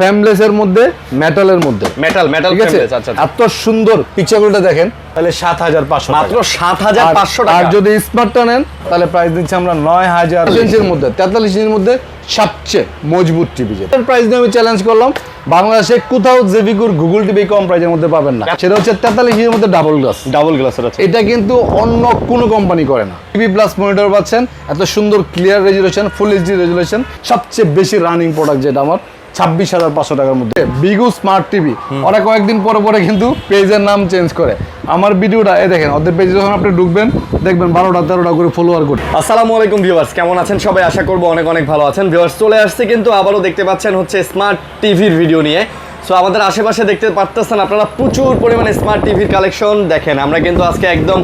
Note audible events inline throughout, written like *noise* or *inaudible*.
Frameless এর মধ্যে মেটালের মধ্যে। মেটাল মেটাল ঠিক আছে? ফ্রেমলেস আচ্ছা আচ্ছা। এত সুন্দর পিকচারগুলোটা দেখেন। তাহলে সাত হাজার পাঁচশো মাত্র সাত হাজার পাঁচশো আর যদি স্মার্টটা নেন তাহলে প্রাইস দিচ্ছি আমরা নয় হাজার ইঞ্চের মধ্যে। তেতাল্লিশ ইঞ্চের মধ্যে সবচেয়ে মজবুত টিভি যেটা প্রাইস নিয়ে আমি চ্যালেঞ্জ করলাম। বাংলাদেশে কোথাও জেভিকুর গুগল টিভি কম প্রাইসের মধ্যে পাবেন না। সেটা হচ্ছে তেতাল্লিশ ইঞ্চের মধ্যে ডাবল গ্লাস ডাবল গ্লাস আছে। এটা কিন্তু অন্য কোনো কোম্পানি করে না। টিভি প্লাস মনিটর পাচ্ছেন এত সুন্দর clear resolution full HD resolution সবচেয়ে বেশি রানিং প্রোডাক্ট যেটা আমার। ছাব্বিশ হাজার পাঁচশো টাকার মধ্যে। বিগু স্মার্ট টিভি ওরা কয়েকদিন পরে পরে কিন্তু পেজের নাম চেঞ্জ করে। আমার ভিডিওটা এ দেখেন, ওদের পেজে যখন আপনি ঢুকবেন, দেখবেন বারোটা, তেরোটা করে ফলোয়ার করে আসসালামু আলাইকুম ভিউয়ার্স কেমন আছেন সবাই? আশা করব অনেক অনেক ভালো আছেন। ভিউয়ার্স চলে আসছে কিন্তু আবারও দেখতে পাচ্ছেন হচ্ছে স্মার্ট টিভির ভিডিও নিয়ে। সো আমাদের আশেপাশে দেখতে পারতেছেন আপনারা প্রচুর পরিমাণে স্মার্ট টিভির কালেকশন দেখেন, আমরা কিন্তু আজকে একদম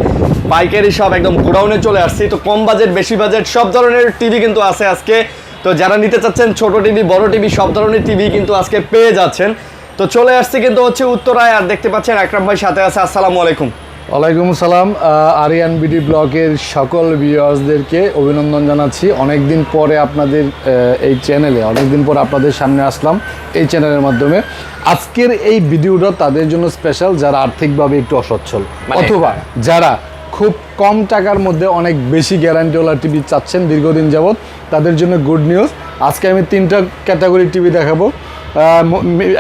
পাইকারি সব একদম গোডাউনে চলে আসছি। তো কম বাজেট বেশি বাজেট সব ধরনের টিভি কিন্তু আছে আজকে। তো যারা নিতে চাচ্ছেন ছোট টিভি বড় টিভি সব ধরনের টিভি কিন্তু আজকে পেয়ে যাচ্ছেন। তো চলে আসছে কিন্তু হচ্ছে উত্তরায় আর দেখতে পাচ্ছেন আকরাম ভাই সাথে আছে আসসালামু আলাইকুম। ওয়ালাইকুম সালাম আরিয়ান বিডি ব্লগের সকল ভিউয়ার্সদেরকে অভিনন্দন জানাচ্ছি। অনেক দিন পরে আপনাদের এই চ্যানেলে অনেক দিন পরে আপনাদের সামনে আসলাম এই চ্যানেলের মাধ্যমে। আজকের এই ভিডিওটা তাদের জন্য স্পেশাল যারা আর্থিকভাবে একটু অসচ্ছল। মানে- অথবা যারা খুব কম টাকার মধ্যে অনেক বেশি গ্যারান্টিওয়ালা টিভি চাচ্ছেন দীর্ঘদিন যাবৎ। তাদের জন্য গুড নিউজ আজকে আমি তিনটা ক্যাটাগরি টিভি দেখাবো।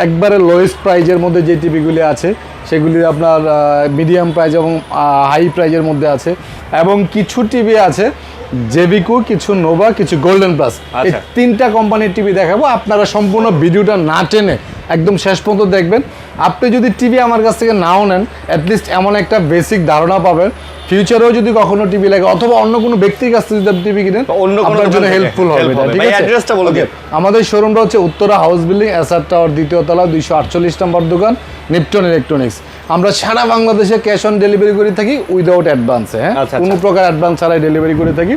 একবারে লোয়েস্ট প্রাইজের মধ্যে যে টিভিগুলি আছে সেগুলি আপনার মিডিয়াম প্রাইজ এবং হাই প্রাইজের মধ্যে আছে। এবং কিছু টিভি আছে জেবিকো কিছু নোভা কিছু গোল্ডেন প্লাস আচ্ছা। তিনটা কোম্পানির টিভি দেখাবো। আপনারা সম্পূর্ণ ভিডিওটা না টেনে একদম শেষ পর্যন্ত দেখবেন। আপনি যদি টিভি আমার কাছ থেকে নাও নেন অ্যাটলিস্ট এমন একটা বেসিক ধারণা পাবেন। ফিউচারেও যদি কখনো টিভি লাগে অথবা অন্য কোনো ব্যক্তির কাছ থেকে যদি টিভি কিনেন অন্য কোনো আপনার জন্য হেল্পফুল হবে। ঠিক আছে? অ্যাড্রেসটা বলে দিন। আমাদের শোরুমটা হচ্ছে Uttara house building SR tower দ্বিতীয় তলা দুইশো আটচল্লিশ নম্বর দোকান নিপটন ইলেকট্রনিক্স আমরা সারা বাংলাদেশে ক্যাশ অন ডেলিভারি করে থাকি উইদাউট অ্যাডভান্সে হ্যাঁ? আচ্ছা, কোনো প্রকার অ্যাডভান্স ছাড়াই ডেলিভারি করে থাকি।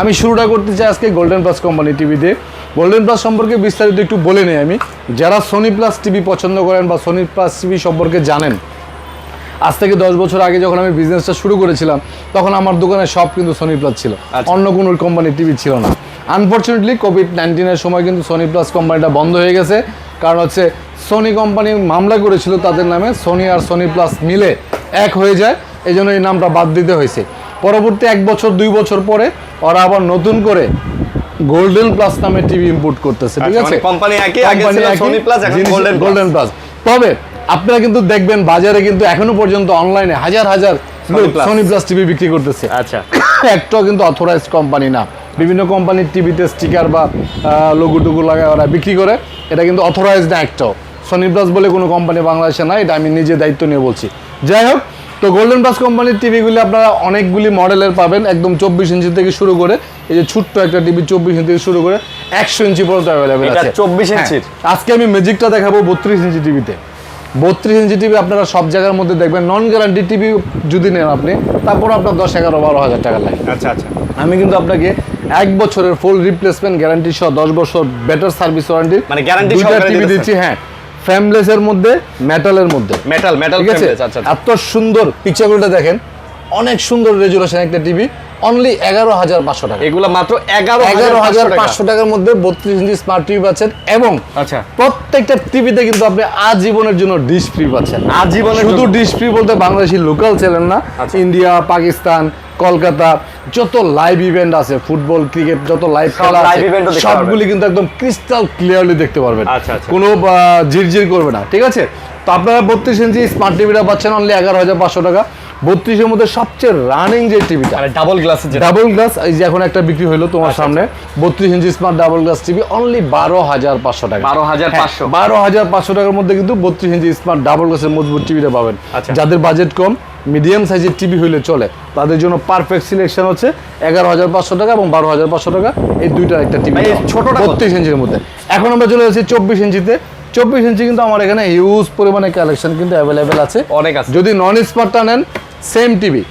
আমি শুরুটা করতে চাই আজকে গোল্ডেন প্লাস কোম্পানি টিভি দিয়ে। গোল্ডেন প্লাস সম্পর্কে বিস্তারিত একটু বলে নেই আমি। যারা সোনি প্লাস টিভি পছন্দ করেন বা সোনি প্লাস টিভি সম্পর্কে জানেন আজ থেকে দশ বছর আগে যখন আমি বিজনেসটা শুরু করেছিলাম তখন আমার দোকানে সব কিন্তু সোনি প্লাস ছিল। আচ্ছা। অন্য কোনো কোম্পানির টিভি ছিল না। আনফর্চুনেটলি কোভিড নাইন্টিনের সময় কিন্তু সোনি প্লাস কোম্পানিটা বন্ধ হয়ে গেছে। কারণ হচ্ছে সোনি কোম্পানি মামলা করেছিল তাদের নামে সোনি আর সোনি প্লাস মিলে এক হয়ে যায় এই জন্য এই নামটা বাদ দিতে হয়েছে। পরবর্তী এক বছর দুই বছর পরে ওরা আবার নতুন করে গোল্ডেন প্লাস নামে টিভি ইম্পোর্ট করতেছে ঠিক আচ্ছা, আছে? মানে একই, এখন গোল্ডেন প্লাস তবে আপনারা কিন্তু দেখবেন বাজারে কিন্তু এখনও পর্যন্ত অনলাইনে হাজার হাজার সোনি প্লাস টিভি বিক্রি করতেছে। আচ্ছা। *coughs* একটাও কিন্তু অথরাইজ কোম্পানি না। বিভিন্ন কোম্পানির টিভিতে স্টিকার বা লোগো টুকু লাগায় ওরা বিক্রি করে। এটা কিন্তু অথরাইজ না একটাও সনি প্লাস বলে কোনো কোম্পানি বাংলাদেশে নাই এটা আমি নিজে দায়িত্ব নিয়ে বলছি। যাই হোক তো গোল্ডেন প্লাস কোম্পানির টিভিগুলি আপনারা অনেকগুলি মডেলের পাবেন একদম চব্বিশ ইঞ্চি থেকে শুরু করে এই যে ছোট্ট একটা টিভি চব্বিশ ইঞ্চি থেকে শুরু করে একশো ইঞ্চি পর্যন্ত অ্যাভেলেবেল আছে। 24 হ্যাঁ, ইঞ্চির? আজকে আমি ম্যাজিকটা দেখাবো বত্রিশ ইঞ্চি টিভিতে। বত্রিশ ইঞ্চি টিভি আপনারা সব জায়গার মধ্যে দেখবেন নন গ্যারান্টি টিভি যদি নেন আপনি তারপর আপনার দশ এগারো বারো হাজার টাকা লাগে। আচ্ছা আচ্ছা। আমি কিন্তু আপনাকে এক বছরের ফুল রিপ্লেসমেন্ট গ্যারান্টি সহ দশ বছর বেটার সার্ভিস ওয়ারেন্টি মানে দুইটা সহকারে টিভি দিচ্ছি হ্যাঁ। ফ্রেমলেস এর মধ্যে মেটালের মধ্যে। মেটাল মেটাল ঠিক আছে? আচ্ছা আচ্ছা। এত সুন্দর পিকচারগুলোটা দেখেন। অনেক সুন্দর রেজুলেশন একটা টিভি অনলি এগারো হাজার পাঁচশো টাকা। এগুলো মাত্র এগারো এগারো হাজার পাঁচশো টাকার মধ্যে বত্রিশ ইঞ্চি স্মার্ট টিভি পাচ্ছেন এবং আচ্ছা। প্রত্যেকটা টিভিতে কিন্তু আপনি আজীবনের জন্য ডিশ ফ্রি পাচ্ছেন। আজীবনের শুধু? ডিশ ফ্রি বলতে বাংলাদেশি লোকাল চ্যানেল না আচ্ছা। ইন্ডিয়া পাকিস্তান কলকাতা যত লাইভ ইভেন্ট আছে ফুটবল ক্রিকেট যত লাইভ খেলা আছে সবগুলি কিন্তু একদম ক্রিস্টাল ক্লিয়ারলি দেখতে পারবেন। আচ্ছা, আচ্ছা। কোনো ঝিরঝির করবে না ঠিক আছে? তো আপনারা বত্রিশ ইঞ্চি স্মার্ট টিভিটা পাচ্ছেন অনলি এগারো হাজার পাঁচশো টাকা। বত্রিশের মধ্যে সবচেয়ে রানিং যে টিভিটা মানে ডাবল গ্লাস ডাবল গ্লাস এই যে এখন একটা বিক্রি হলো তোমার সামনে বত্রিশ inch smart double glass TV only বারো হাজার পাঁচশো টাকা। 12,500 বারো হাজার পাঁচশো টাকার মধ্যে কিন্তু বত্রিশ ইঞ্চি স্মার্ট ডাবল গ্লাসের মজবুত টিভিটা পাবেন। আচ্ছা। যাদের বাজেট কম মিডিয়াম সাইজের টিভি হইলে চলে তাদের জন্য পারফেক্ট সিলেকশন হচ্ছে এগারো হাজার পাঁচশো টাকা এবং বারো হাজার পাঁচশো টাকা এই দুইটার একটা টিভি ছোটটা কত? বত্রিশ ইঞ্চির মধ্যে। এখন আমরা চলে যাচ্ছি চব্বিশ ইঞ্চিতে চব্বিশ ইঞ্চি কিন্তু আমার এখানে হিউজ পরিমাণে কালেকশন কিন্তু অ্যাভেলেবেল আছে। অনেক আছে। যদি নন স্মার্টটা নেন সেম টিভি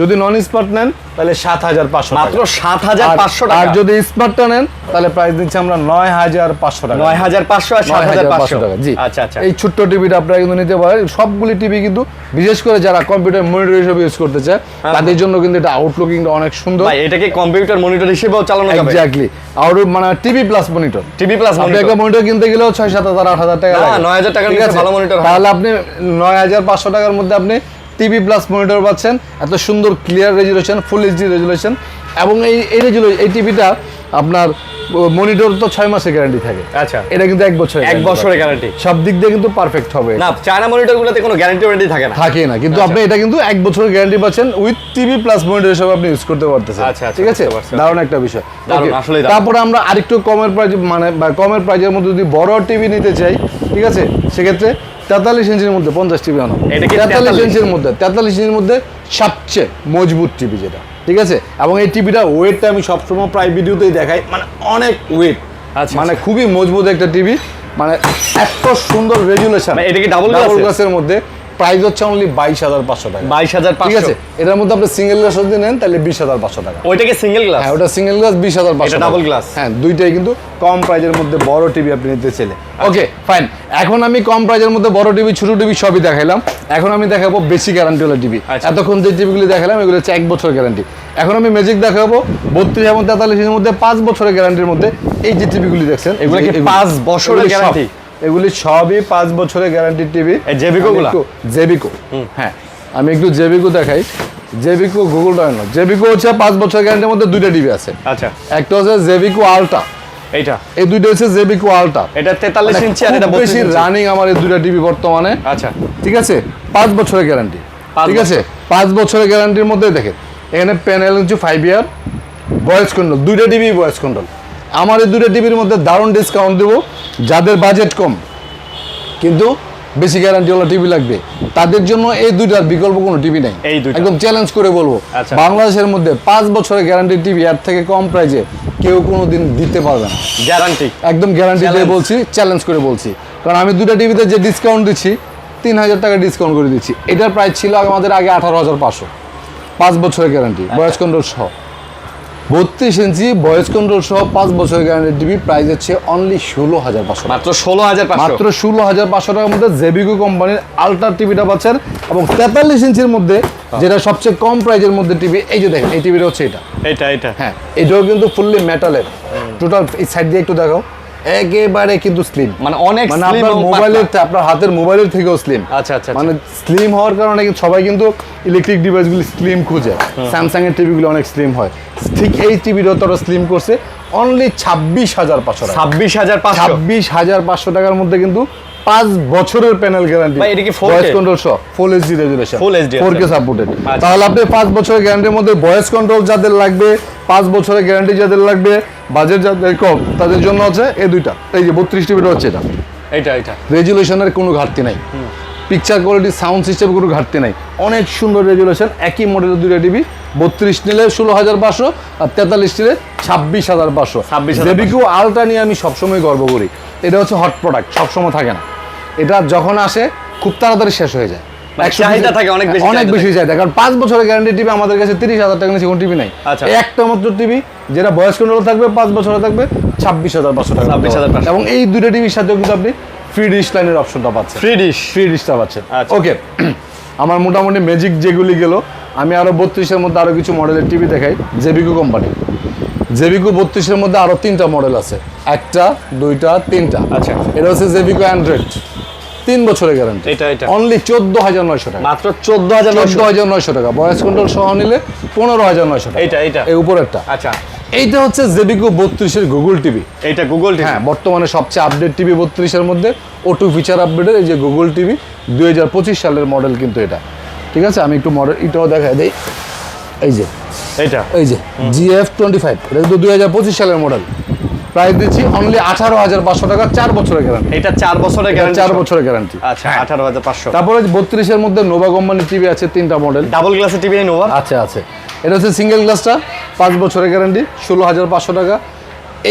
যদি নন স্মার্ট নেন তাহলে সাত হাজার পাঁচশো মাত্র সাত হাজার পাঁচশো আর যদি স্মার্টটা নেন তাহলে প্রাইস দিচ্ছি আমরা নয় হাজার পাঁচশো টাকা। নয় হাজার পাঁচশো আর সাত হাজার পাঁচশো। টাকা জি। আচ্ছা আচ্ছা। এই ছোট্ট টিভিটা আপনারা কিন্তু নিতে পারেন। সবগুলি টিভি কিন্তু বিশেষ করে যারা কম্পিউটার মনিটর হিসেবে ইউজ করতে চায় তাদের জন্য কিন্তু এটা আউটলুকিংটা অনেক সুন্দর। ভাই এটাকে কম্পিউটার মনিটর হিসেবেও চালানো যাবে? এক্স্যাক্টলি আউট মানে TV plus monitor TV plus আপনি একটা মনিটর কিনতে গেলেও ছয় সাত হাজার আট হাজার টাকা না, লাগে। 9,000 টাকার? ভালো হয় না। তাহলে আপনি নয় হাজার পাঁচশো টাকার মধ্যে আপনি টিভি প্লাস মনিটর পাচ্ছেন এত সুন্দর clear resolution full HD resolution এবং এই এই রেজুলে এই টিভিটা আপনার মনিটর তো ছয় মাসের গ্যারান্টি থাকে। আচ্ছা। এটা কিন্তু এক বছর এক বছরের গ্যারান্টি সব দিক দিয়ে কিন্তু পারফেক্ট হবে। না চায়না মনিটর গুলোতে কোনো গ্যারান্টি ওয়ারেন্টি থাকে না। থাকে না কিন্তু আপনি এটা কিন্তু এক বছরের গ্যারান্টি পাচ্ছেন উইথ টিভি প্লাস মনিটর হিসেবে আপনি ইউজ করতে পারতেছেন। আচ্ছা, আচ্ছা, ঠিক আছে? দারুণ একটা বিষয়। তারপরে আমরা আরেকটু কমের প্রাইজ মানে কমের প্রাইজের মধ্যে যদি বড় টিভি নিতে চাই ঠিক আছে? সেক্ষেত্রে তেতাল্লিশ ইঞ্চির মধ্যে পঞ্চাশ টিভি আনো। তেতাল্লিশ ইঞ্চির মধ্যে তেতাল্লিশ ইঞ্চির মধ্যে সবচেয়ে মজবুত টিভি যেটা ঠিক আছে? এবং এই টিভিটা ওয়েটটা আমি সবসময় প্রায় ভিডিওতেই দেখাই মানে অনেক ওয়েট আচ্ছা, মানে খুবই মজবুত একটা টিভি মানে এত সুন্দর রেজুলেশন মানে এটা কি ডাবল? গ্লাসের মধ্যে প্রাইস হচ্ছে অনলি বাইশ হাজার পাঁচশো টাকা। বাইশ হাজার ঠিক আছে? এটার মধ্যে আপনি সিঙ্গেল গ্লাস যদি নেন তাহলে বিশ হাজার পাঁচশো টাকা। ওইটাকে সিঙ্গেল গ্লাস হ্যাঁ ওটা সিঙ্গেল গ্লাস বিশ হাজার পাঁচশো double glass? হ্যাঁ দুইটাই কিন্তু কম প্রাইজের মধ্যে বড় টিভি আপনি নিতে চাইলে। আচ্ছা। ওকে ফাইন এখন আমি কম প্রাইজের মধ্যে বড় টিভি ছোট টিভি সবই দেখাইলাম। এখন আমি দেখাবো বেশি গ্যারান্টি হলো টিভি আচ্ছা। এতক্ষণ যে টিভিগুলি দেখালাম এগুলো হচ্ছে এক বছর গ্যারান্টি এখন আমি ম্যাজিক দেখাবো বত্রিশ এবং তেতাল্লিশের মধ্যে পাঁচ বছরের গ্যারান্টির মধ্যে এই যে টিভিগুলি দেখছেন এগুলো কি পাঁচ বছরের guarantee? এগুলি সবই পাঁচ বছরের গ্যারান্টির টিভি জেবিকো? জেবিকো হ্যাঁ। আমি একটু জেবিকো দেখাই। জেবিকো গুগল না জেবিকো হচ্ছে পাঁচ বছর গ্যারান্টির মধ্যে দুইটা টিভি আছে। আচ্ছা। একটা হচ্ছে জেবিকো আলটা এইটা? এই দুইটা হচ্ছে জেবিকো আলটা এটা তেতাল্লিশ ইঞ্চি আর এটা বেশি রানিং আমার এই দুইটা টিভি বর্তমানে। আচ্ছা। ঠিক আছে? পাঁচ বছরের গ্যারান্টি ঠিক আছে? পাঁচ বছরের গ্যারান্টির মধ্যে দেখেন এখানে প্যানেল হচ্ছে ফাইভ ইয়ার ভয়েস কন্ট্রোল দুইটা টিভি ভয়েস কন্ট্রোল আমার এই দুটো টিভির মধ্যে দারুণ ডিসকাউন্ট দেবো যাদের বাজেট কম কিন্তু বেশি গ্যারান্টি ওলা টিভি লাগবে। তাদের জন্য এই দুইটার বিকল্প কোনো টিভি নেই। একদম চ্যালেঞ্জ করে বলব। আচ্ছা। বাংলাদেশের মধ্যে পাঁচ বছরের গ্যারান্টি টিভি এর থেকে কম প্রাইজে কেউ কোনো দিন দিতে পারবে না। গ্যারান্টি একদম গ্যারান্টি দিয়ে বলছি চ্যালেঞ্জ করে বলছি। কারণ আমি দুটা টিভিতে যে ডিসকাউন্ট দিচ্ছি তিন হাজার টাকা ডিসকাউন্ট করে দিচ্ছি। এটার প্রাইস ছিল আমাদের আগে আঠারো হাজার পাঁচশো। পাঁচ বছরের গ্যারান্টি ভয়েস কন্ট্রোল সহ। বত্রিশ ইঞ্চি ভয়েস কন্ট্রোল সহ পাঁচ বছরের গ্যারান্টি টিভি প্রাইস হচ্ছে অনলি ষোলো হাজার পাঁচশো মাত্র ষোলো হাজার মাত্র ষোলো হাজার পাঁচশো টাকার মধ্যে জেবিকো কোম্পানির আলট্রা টিভিটা পাচ্ছেন এবং তেতাল্লিশ ইঞ্চির মধ্যে যেটা সবচেয়ে কম প্রাইজের মধ্যে টিভি এই যে দেখেন এই টিভিটা হচ্ছে এটা। এটা এটা। হ্যাঁ এটাও কিন্তু ফুললি মেটালের টোটাল এই সাইড দিয়ে একটু দেখাও। একেবারে কিন্তু স্লিম মানে অনেক মানে আপনার মোবাইলের আপনার হাতের মোবাইলের থেকেও স্লিম আচ্ছা আচ্ছা মানে স্লিম হওয়ার কারণে কিন্তু সবাই কিন্তু ইলেকট্রিক ডিভাইসগুলি স্লিম খুঁজে। স্যামসাং এর টিভিগুলো অনেক স্লিম হয়। ঠিক এই টিভিরও তারা স্লিম করছে। অনলি ছাব্বিশ হাজার পাঁচশো ছাব্বিশ হাজার ছাব্বিশ হাজার পাঁচশো টাকার মধ্যে কিন্তু পাঁচ বছরের প্যানেল গ্যারান্টি ভাই, এটা কি ভয়েস কন্ট্রোল সহ। Full HD resolution HD four K supported. তাহলে আপনি পাঁচ বছরের গ্যারান্টির মধ্যে ভয়েস কন্ট্রোল যাদের লাগবে পাঁচ বছরের গ্যারান্টি যাদের লাগবে বাজেট যাদের কম তাদের জন্য হচ্ছে এই দুইটা। এই যে বত্রিশ টিভিটা হচ্ছে এটা। এটা এটা রেজুলেশনের কোনো ঘাটতি নাই। পিকচার কোয়ালিটি সাউন্ড সিস্টেম কোনো ঘাটতি নাই। অনেক সুন্দর রেজুলেশন একই মডেলের দুইটা টিভি বত্রিশ নিলে ষোলো হাজার পাঁচশো আর তেতাল্লিশ নিলে ছাব্বিশ হাজার পাঁচশো। 26,500 জেবিকিউ আলট্রা নিয়ে আমি সবসময় গর্ব করি। এটা হচ্ছে হট প্রোডাক্ট সবসময় থাকে না। এটা যখন আসে খুব তাড়াতাড়ি শেষ হয়ে যায়। মানে 100 চাহিদা থাকে, অনেক বেশি অনেক বেশি চাহিদা। কারণ পাঁচ বছরের গ্যারান্টি টিভি আমাদের কাছে তিরিশ হাজার টাকা নিচে কোনো টিভি নাই। আচ্ছা। একটা মাত্র টিভি যেটা বয়স কন্ট্রোল থাকবে পাঁচ বছরে থাকবে ছাব্বিশ হাজার পাঁচশো টাকা। 26,500 এবং এই দুটো টিভির সাথেও কিন্তু আপনি ফ্রি ডিশ লাইনের অপশনটা পাচ্ছেন। ফ্রি ডিশ ফ্রি ডিশটা পাচ্ছেন। আচ্ছা। ওকে আমার মোটামুটি ম্যাজিক যেগুলি গেল আমি আরও বত্রিশের মধ্যে আরও কিছু মডেলের টিভি দেখাই। জেবিকো কোম্পানি জেবিকো বত্রিশের মধ্যে আরও তিনটা মডেল আছে। একটা দুইটা তিনটা। আচ্ছা। এটা হচ্ছে জেবিকো অ্যান্ড্রয়েড তিন বছরের গ্যারান্টি এটা, এটা। অনলি চোদ্দ হাজার নয়শো টাকা। মাত্র চোদ্দ হাজার চোদ্দ হাজার নয়শো টাকা। বয়স কন্ট্রোল সহ নিলে পনেরো হাজার নয়শো টাকা। এইটা, এইটা। এই উপরেরটা। আচ্ছা। এইটা হচ্ছে জেবিকো বত্রিশের গুগল টিভি এইটা গুগল টিভি হ্যাঁ বর্তমানে সবচেয়ে আপডেট টিভি বত্রিশের মধ্যে ওটু ফিচার আপডেটের এই যে গুগল টিভি দুই পঁচিশ সালের মডেল কিন্তু এটা। ঠিক আছে? আমি একটু মডেল এটাও দেখাই দিই। এই যে। এইটা। এই যে জিএফ টোয়েন্টি ফাইভ এটা কিন্তু দুই হাজার পঁচিশ সালের মডেল প্রাইস দিচ্ছি অনলি আঠারো হাজার পাঁচশো টাকা চার বছরের গ্যারান্টি এটা চার বছরের গ্যারান্টি চার বছরের গ্যারান্টি আচ্ছা আঠারো হাজার পাঁচশো। তারপরে বত্রিশের মধ্যে নোভা কোম্পানির টিভি আছে তিনটা মডেল ডাবল গ্লাসের টিভি নোভা আছে আছে। এটা হচ্ছে সিঙ্গেল গ্লাসটা পাঁচ বছরের গ্যারান্টি ষোলো হাজার পাঁচশো টাকা।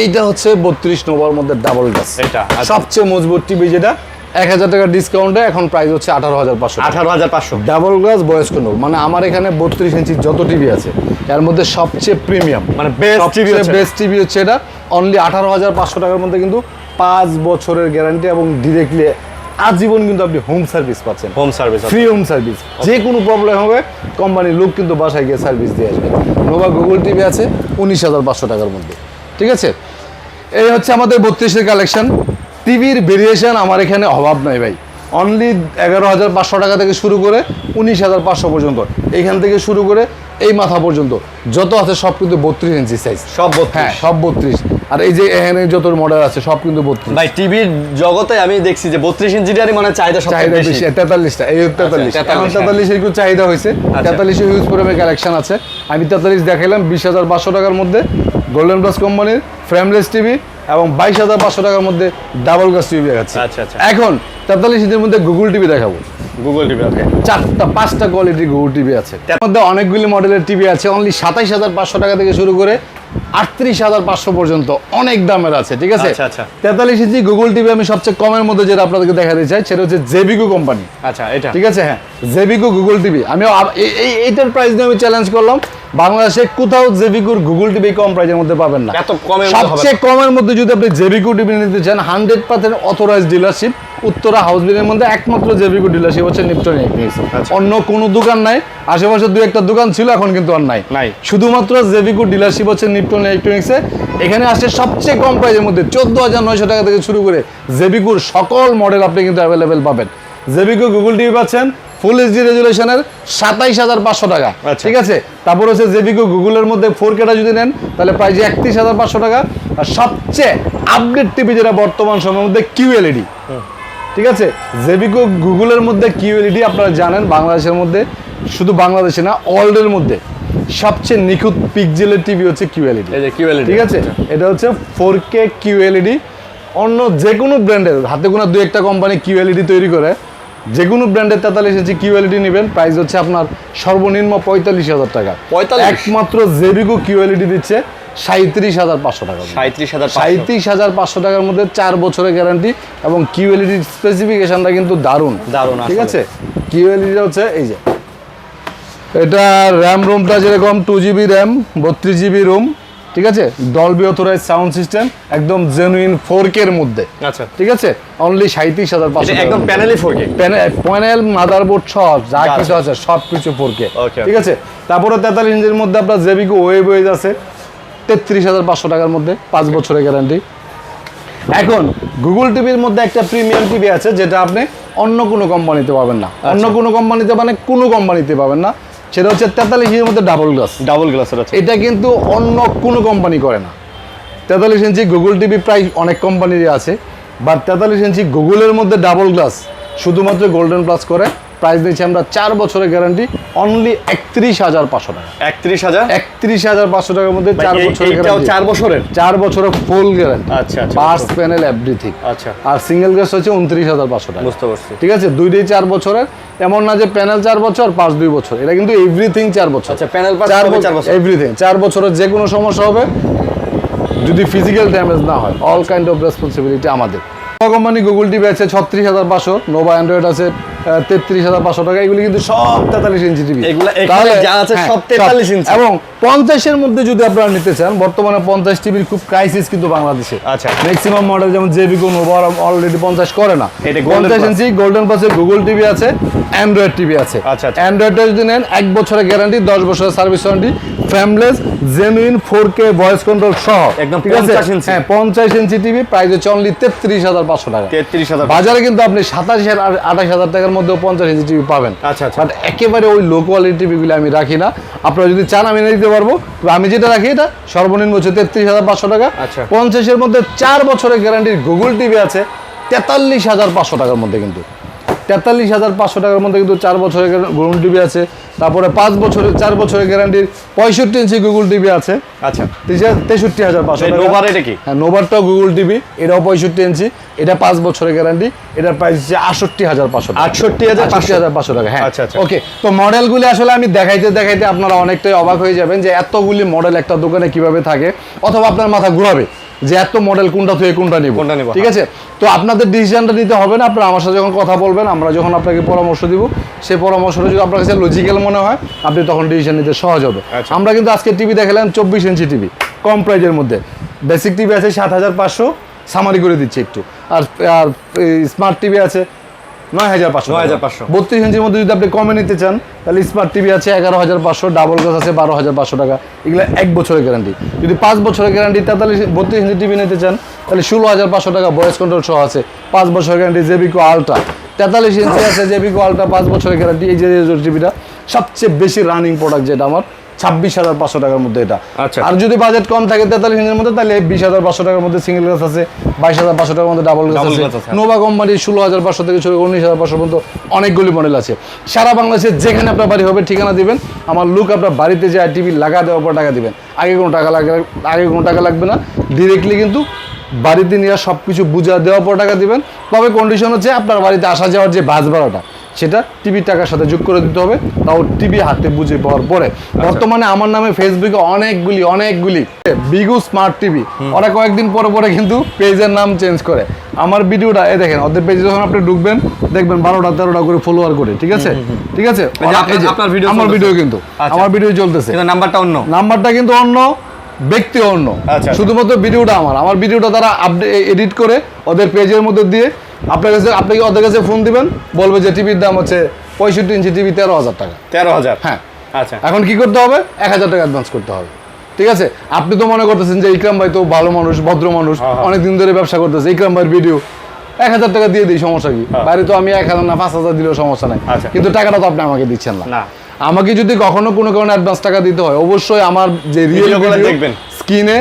এইটা হচ্ছে বত্রিশ নোভার মধ্যে ডাবল গ্লাস এটা, আচ্ছা। সবচেয়ে মজবুত টিভি যেটা এক হাজার টাকা ডিসকাউন্টে এখন প্রাইস হচ্ছে আঠারো হাজার পাঁচশো আঠারো হাজার পাঁচশো। ডাবল গ্লাস বয়স কোনো। মানে আমার এখানে বত্রিশ ইঞ্চি যত টিভি আছে এর মধ্যে সবচেয়ে প্রিমিয়াম মানে best TV বেস্ট টিভি হচ্ছে এটা। অনলি আঠারো হাজার পাঁচশো টাকার মধ্যে কিন্তু পাঁচ বছরের গ্যারান্টি এবং ডিরেক্টলি আজীবন কিন্তু আপনি হোম সার্ভিস পাচ্ছেন। Home service free home service যে কোনো প্রবলেম হবে কোম্পানির লোক কিন্তু বাসায় গিয়ে সার্ভিস দিয়ে আসবে। নোভা গুগল টিভি আছে উনিশ হাজার পাঁচশো টাকার মধ্যে। ঠিক আছে? এই হচ্ছে আমাদের বত্রিশের কালেকশন টিভির ভেরিয়েশন আমার এখানে অভাব নাই ভাই। অনলি এগারো হাজার পাঁচশো টাকা থেকে শুরু করে উনিশ হাজার পাঁচশো পর্যন্ত। এইখান থেকে শুরু করে এই মাথা পর্যন্ত। যত আছে সব কিন্তু বত্রিশ ইঞ্চি সাইজ সব হ্যাঁ সব বত্রিশ। আর এই যে এখানে যত মডেল আছে সব কিন্তু বত্রিশ। ভাই টিভির জগতে আমি দেখছি যে বত্রিশ ইঞ্চিটারই মানে চাহিদা চাহিদা বেশি। তেতাল্লিশটা এই তেতাল্লিশ। আচ্ছা, এখন 43, হ্যাঁ। একটু চাহিদা হয়েছে। তেতাল্লিশে হিউজ পরিমাণে কালেকশন আছে। আমি তেতাল্লিশ দেখাইলাম বিশ হাজার পাঁচশো টাকার মধ্যে। গোল্ডেন প্লাস কোম্পানির ফ্রেমলেস টিভি এবং বাইশ হাজার পাঁচশো টাকার মধ্যে ডাবল গাছ টিভি দেখাচ্ছে। এখন তেতাল্লিশ ইঞ্চের মধ্যে গুগল টিভি দেখাবো গুগল টিভি ওকে চারটা পাঁচটা কোয়ালিটির গুগল টিভি আছে। তার মধ্যে অনেকগুলি মডেলের টিভি আছে অনলি সাতাইশ হাজার পাঁচশো টাকা থেকে শুরু করে আটত্রিশ হাজার পাঁচশো পর্যন্ত অনেক দামের আছে ঠিক আছে? আচ্ছা, আচ্ছা। তেতাল্লিশ ইঞ্চি গুগল টিভি আমি সবচেয়ে কমের মধ্যে যেটা আপনাদেরকে দেখাতে চাই সেটা হচ্ছে জেবিকো কোম্পানি আচ্ছা এটা। ঠিক আছে হ্যাঁ। জেবিকো গুগল টিভি আমি এই- এই এইটার প্রাইস নিয়ে আমি চ্যালেঞ্জ করলাম বাংলাদেশে কোথাও জেবিকুর গুগল টিভি কম প্রাইসের মধ্যে পাবেন না। এত কমের সবচেয়ে কমের মধ্যে যদি আপনি জেবিকো টিভি নিতে চান hundred percent authorize dealership Uttara house বিল্ডের মধ্যে একমাত্র জেবিকো ডিলারশিপ হচ্ছে নিপটন ইলেকট্রনিক্স আচ্ছা। অন্য কোনো দোকান নাই আশেপাশে দু একটা দোকান ছিল এখন কিন্তু আর নাই। নাই। শুধুমাত্র জেবিকো ডিলারশিপ হচ্ছে নিপটন ইলেকট্রনিক্সে এখানে আসছে সবচেয়ে কম প্রাইসের মধ্যে চোদ্দ হাজার নয়শো টাকা থেকে শুরু করে জেবিকুর সকল মডেল আপনি কিন্তু অ্যাভেলেবেল পাবেন। জেবিকো গুগল টিভি পাচ্ছেন ফুল এইচডি রেজুলেশনের সাতাইশ হাজার পাঁচশো টাকা। আচ্ছা। ঠিক আছে? তারপর হচ্ছে জেবিকো গুগলের মধ্যে ফোর কেটা যদি নেন তাহলে প্রাইস একত্রিশ হাজার পাঁচশো টাকা। আর সবচেয়ে আপডেট টিভি যেটা বর্তমান সময়ের মধ্যে কিউএলইডি ঠিক আছে? জেবিকো গুগলের মধ্যে কিউএলইডি আপনারা জানেন বাংলাদেশের মধ্যে। শুধু বাংলাদেশে না ওয়ার্ল্ডের মধ্যে। সবচেয়ে নিখুঁত পিকজেলের টিভি হচ্ছে কিউএলইডি এই ঠিক আছে? এটা হচ্ছে ফোর কে কিউএলইডি অন্য যে কোনো ব্র্যান্ডের হাতে কোনো দু একটা কোম্পানি কিউএলইডি তৈরি করে যে কোনো ব্র্যান্ডের তেতাল্লিশ ইঞ্চি কিউএলইডি নেবেন। প্রাইস হচ্ছে আপনার সর্বনিম্ন পঁয়তাল্লিশ হাজার টাকা। 45? একমাত্র জেবিকো কিউএলইডি দিচ্ছে। সাঁত্রিশ হাজার পাঁচশো টাকা সাঁত্রিশ হাজার সাঁত্রিশ হাজার পাঁচশো টাকার মধ্যে চার বছরের গ্যারান্টি এবং কিউএলইডির স্পেসিফিকেশনটা কিন্তু দারুণ। দারুণ ঠিক আছে? কিউএলইডি হচ্ছে এই যে। এটা র্যাম রুমটা যেরকম টু জিবি র্যাম বত্রিশ জিবি রুম ঠিক আছে? ডলবি অথরাইজ সাউন্ড সিস্টেম একদম জেনুইন ফোর এর মধ্যে। আচ্ছা। ঠিক আছে? অনলি সাঁত্রিশ হাজার পাঁচশো একদম প্যানেলই ফোর কে প্যানেল মাদারবোর্ড সব যা। কিছু আছে সব কিছু ফোর কে ঠিক আছে? তারপরে তেতাল্লিশ ইঞ্চের মধ্যে আপনার জেবিকো ওয়েব ওয়েজ আছে। তেত্রিশ হাজার পাঁচশো টাকার মধ্যে পাঁচ বছরের গ্যারান্টি এখন গুগল টিভির মধ্যে একটা প্রিমিয়াম টিভি আছে যেটা আপনি অন্য কোনো কোম্পানিতে পাবেন না। অন্য কোনো কোম্পানিতে মানে কোনো কোম্পানিতে পাবেন না। সেটা হচ্ছে তেতাল্লিশ ইঞ্চের মধ্যে ডাবল গ্লাস ডাবল গ্লাসের আছে এটা কিন্তু অন্য কোনো কোম্পানি করে না। তেতাল্লিশ ইঞ্চি গুগল টিভি প্রায় অনেক কোম্পানিরই আছে বাট তেতাল্লিশ ইঞ্চি গুগলের মধ্যে ডাবল গ্লাস শুধুমাত্র গোল্ডেন প্লাস করে। প্রাইস দিচ্ছি আমরা চার বছরের গ্যারান্টি অনলি একত্রিশ হাজার পাঁচশো টাকা। একত্রিশ হাজার? একত্রিশ হাজার পাঁচশো টাকার মধ্যে চার বছরের চার বছরের? চার বছরের ফুল গ্যারান্টি আচ্ছা পার্স প্যানেল এভরিথিং আচ্ছা। আর সিঙ্গেল গ্যাস হচ্ছে উনত্রিশ হাজার পাঁচশো টাকা। বুঝতে পারছি। ঠিক আছে? দুইটাই চার বছরের। এমন না যে প্যানেল চার বছর পাঁচ দুই বছর। এটা কিন্তু এভরিথিং চার বছর। আচ্ছা, চার চার বছর। এভরিথিং চার বছরের যে কোনো সমস্যা হবে যদি ফিজিক্যাল ড্যামেজ না হয়। অল কাইন্ড অফ রেসপন্সিবিলিটি আমাদের। কোম্পানি গুগল টিভি আছে ছত্রিশ হাজার পাঁচশো। নোভা অ্যান্ড্রয়েড আছে। তেত্রিশ হাজার পাঁচশো টাকা এগুলি কিন্তু সব তেতাল্লিশ ইঞ্চি টিভি। যা আছে সব 43 ইঞ্চি। এবং পঞ্চাশের মধ্যে যদি আপনারা নিতে চান বর্তমানে পঞ্চাশ টিভির খুব ক্রাইসিস কিন্তু বাংলাদেশে। আচ্ছা। ম্যাক্সিমাম মডেল যেমন জেবিকো নোভা অলরেডি পঞ্চাশ করে না। পঞ্চাশ ইঞ্চি গোল্ডেন প্লাসে গুগল টিভি আছে অ্যান্ড্রয়েড টিভি আছে। আচ্ছা, আচ্ছা। অ্যান্ড্রয়েডটা যদি নেন এক বছরের গ্যারান্টি দশ বছরের service warranty frameless genuine four K voice control সহ। একদম ঠিক আছে? হ্যাঁ পঞ্চাশ ইঞ্চি টিভি প্রাইস হচ্ছে অনলি তেত্রিশ হাজার পাঁচশো টাকা। তেত্রিশ হাজার বাজারে কিন্তু আপনি সাতাশ হাজার আঠাশ হাজার টাকার মধ্যে পঞ্চাশ ইঞ্চি টিভি পাবেন। আচ্ছা, আচ্ছা। বাট একেবারে ওই লো কোয়ালিটি টিভিগুলি আমি রাখি না। আপনারা যদি চান আমি এনে দিতে পারব। তবে আমি যেটা রাখি এটা সর্বনিম্ন হচ্ছে তেত্রিশ হাজার পাঁচশো টাকা। আচ্ছা। পঞ্চাশের মধ্যে চার বছরের গ্যারান্টির গুগল টিভি আছে। তেতাল্লিশ হাজার পাঁচশো টাকার মধ্যে কিন্তু। তেতাল্লিশ হাজার পাঁচশো টাকার মধ্যে কিন্তু চার বছরের গুগল টিভি আছে। তারপরে পাঁচ বছরের চার বছরের গ্যারান্টির পঁয়ষট্টি ইঞ্চি গুগল টিভি আছে। আচ্ছা। তেষট্টি হাজার পাঁচশো নোভার এটা কি? হ্যাঁ নোভারটাও গুগল টিভি এটাও পঁয়ষট্টি ইঞ্চি এটা পাঁচ বছরের গ্যারান্টি এটার প্রাইস হচ্ছে আটষট্টি হাজার পাঁচশো আটষট্টি হাজার আটষট্টি হাজার পাঁচশো টাকা হ্যাঁ। আচ্ছা, আচ্ছা। ওকে তো মডেলগুলি আসলে আমি দেখাইতে দেখাইতে আপনারা অনেকটাই অবাক হয়ে যাবেন যে এতগুলি মডেল একটা দোকানে কীভাবে থাকে অথবা আপনার মাথা ঘুরাবে। যে এত মডেল কোনটা থেকে কোনটা নিব? কোনটা নিব? ঠিক আছে? তো আপনাদের ডিসিশনটা নিতে হবে না আপনারা আমার সাথে যখন কথা বলবেন আমরা যখন আপনাকে পরামর্শ দিব সেই পরামর্শটা যদি আপনার কাছে লজিক্যাল মনে হয় আপনি তখন ডিসিশন নিতে সহজ হবে। আচ্ছা। আমরা কিন্তু আজকে টিভি দেখালাম চব্বিশ ইঞ্চি টিভি কম প্রাইজের মধ্যে। বেসিক টিভি আছে সাত হাজার পাঁচশো সামারি করে দিচ্ছে একটু। আর আর স্মার্ট টিভি আছে নয় হাজার পাঁচশো 9,500 বত্রিশ ইঞ্চির মধ্যে যদি আপনি কমে নিতে চান তাহলে স্মার্ট টিভি আছে এগারো হাজার পাঁচশো ডাবল গ্লাস আছে বারো হাজার পাঁচশো টাকা। এগুলো এক বছরের গ্যারান্টি যদি পাঁচ বছরের গ্যারান্টি তেতাল্লিশ বত্রিশ ইঞ্চি টিভি নিতে চান তাহলে ষোলো হাজার পাঁচশো টাকা ভয়েস কন্ট্রোল সহ আছে। পাঁচ বছরের গ্যারান্টি জেবিকো আলট্রা তেতাল্লিশ ইঞ্চি আছে জেবিকো আলট্রা পাঁচ বছরের গ্যারান্টি এই যে টিভিটা সবচেয়ে বেশি রানিং প্রোডাক্ট যেটা আমার ছাব্বিশ হাজার পাঁচশো টাকার মধ্যে এটা। আচ্ছা। আর যদি বাজেট কম থাকে তেতাল্লিশ ইঞ্চের মধ্যে তাহলে বিশ হাজার পাঁচশো টাকার মধ্যে সিঙ্গেল গ্লাস আছে বাইশ হাজার পাঁচশো টাকার মধ্যে ডাবল গ্লাস আছে। নোভা কোম্পানির ষোলো হাজার পাঁচশো থেকে শুরু করে উনিশ হাজার পাঁচশো পর্যন্ত অনেকগুলি মডেল আছে। সারা বাংলাদেশে যেখানে আপনার বাড়ি হবে ঠিকানা দিবেন। আমার লুক আপনার বাড়িতে যায় টিভি লাগা দেওয়ার পর টাকা দিবেন। আগে কোনো টাকা লাগবে আগে কোনো টাকা লাগবে না। ডিরেক্টলি কিন্তু বাড়িতে নিয়ে সব কিছু বুঝা দেওয়ার পর টাকা দিবেন। তবে কন্ডিশন হচ্ছে আপনার বাড়িতে আসা যাওয়ার যে বাস ভাড়াটা সেটা টিভির টাকার সাথে যোগ করে দিতে হবে তাও টিভি হাতে বুঝে পাওয়ার পরে। বর্তমানে আমার নামে ফেসবুকে অনেকগুলি অনেকগুলি বিগু স্মার্ট টিভি ওরা কয়েকদিন পরে পরে কিন্তু পেজের নাম চেঞ্জ করে। আমার ভিডিওটা এই দেখেন ওদের পেজে যখন আপনি ঢুকবেন দেখবেন বারোটা তেরোটা করে ফলোয়ার করে ঠিক আছে? ঠিক আছে? আমার ভিডিও কিন্তু আচ্ছা। আমার ভিডিও চলতেছে। নাম্বারটা অন্য। নাম্বারটা কিন্তু অন্য ব্যক্তি অন্য। আচ্ছা। শুধুমাত্র ভিডিওটা আমার। আমার ভিডিওটা তারা আপডেট এডিট করে ওদের পেজের মধ্যে দিয়ে আপনার কাছে আপনাকে ওদের কাছে ফোন দিবেন বলবে যে টিভির দাম হচ্ছে পঁয়ষট্টি ইঞ্চি টিভি তেরো হাজার টাকা। তেরো হাজার? হ্যাঁ। আচ্ছা। এখন কি করতে হবে? এক হাজার টাকা অ্যাডভান্স করতে হবে। ঠিক আছে? আপনি তো মনে করতেছেন যে ইকরাম ভাই তো ভালো মানুষ ভদ্র মানুষ হ্যাঁ, হ্যাঁ। অনেকদিন ধরে ব্যবসা করতেছে। ইকরাম ভাইয়ের ভিডিও এক হাজার টাকা দিয়ে দিই সমস্যা কি? হ্যাঁ। বাইরে তো আমি এক হাজার না পাঁচ হাজার দিলেও সমস্যা নাই। আচ্ছা। কিন্তু টাকাটা তো আপনি আমাকে দিচ্ছেন না। আমাকে যদি কখনো কোনো কারণে অ্যাডভান্স টাকা দিতে হয় অবশ্যই আমার যে রিয়েল দেখবেন। স্ক্রিনে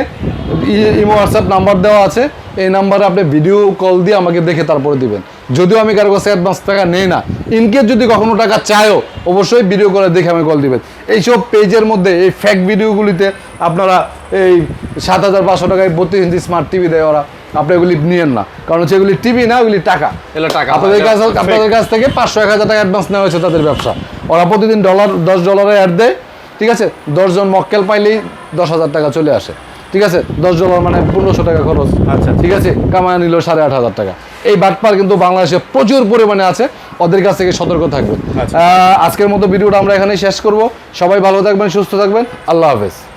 ইমো হোয়াটসঅ্যাপ নাম্বার দেওয়া আছে। এই নাম্বারে আপনি ভিডিও কল দিয়ে আমাকে দেখে তারপরে দিবেন। যদিও আমি কারও কাছে অ্যাডভান্স টাকা নেই না। ইনকেস যদি কখনো টাকা চায়ও অবশ্যই ভিডিও করে দেখে আমি কল দিবেন। এইসব পেজের মধ্যে এই ফ্যাক ভিডিওগুলিতে আপনারা এই সাত হাজার পাঁচশো টাকায় বত্রিশ ইঞ্চি স্মার্ট টিভি দেয় ওরা। আপনি এগুলি নিয়েন না। কারণ হচ্ছে এগুলি টিভি না ওগুলি টাকা। এগুলো টাকা। আপনাদের কাছে। আপনাদের কাছ থেকে পাঁচশো এক হাজার টাকা অ্যাডভান্স নেওয়া হয়েছে তাদের ব্যবসা। ওরা প্রতিদিন ডলার দশ ডলারে অ্যাড দেয়। ঠিক আছে? দশজন মক্কেল পাইলেই দশ হাজার টাকা চলে আসে। ঠিক আছে? দশ ডলার মানে পনেরোশো টাকা খরচ। আচ্ছা। ঠিক আছে। কামায় নিল সাড়ে আট হাজার টাকা। এই বাটপার কিন্তু বাংলাদেশে প্রচুর পরিমাণে আছে। ওদের কাছ থেকে সতর্ক থাকবেন। আচ্ছা। আজকের মতো ভিডিওটা আমরা এখানেই শেষ করব। সবাই ভালো থাকবেন সুস্থ থাকবেন। আল্লাহ হাফেজ।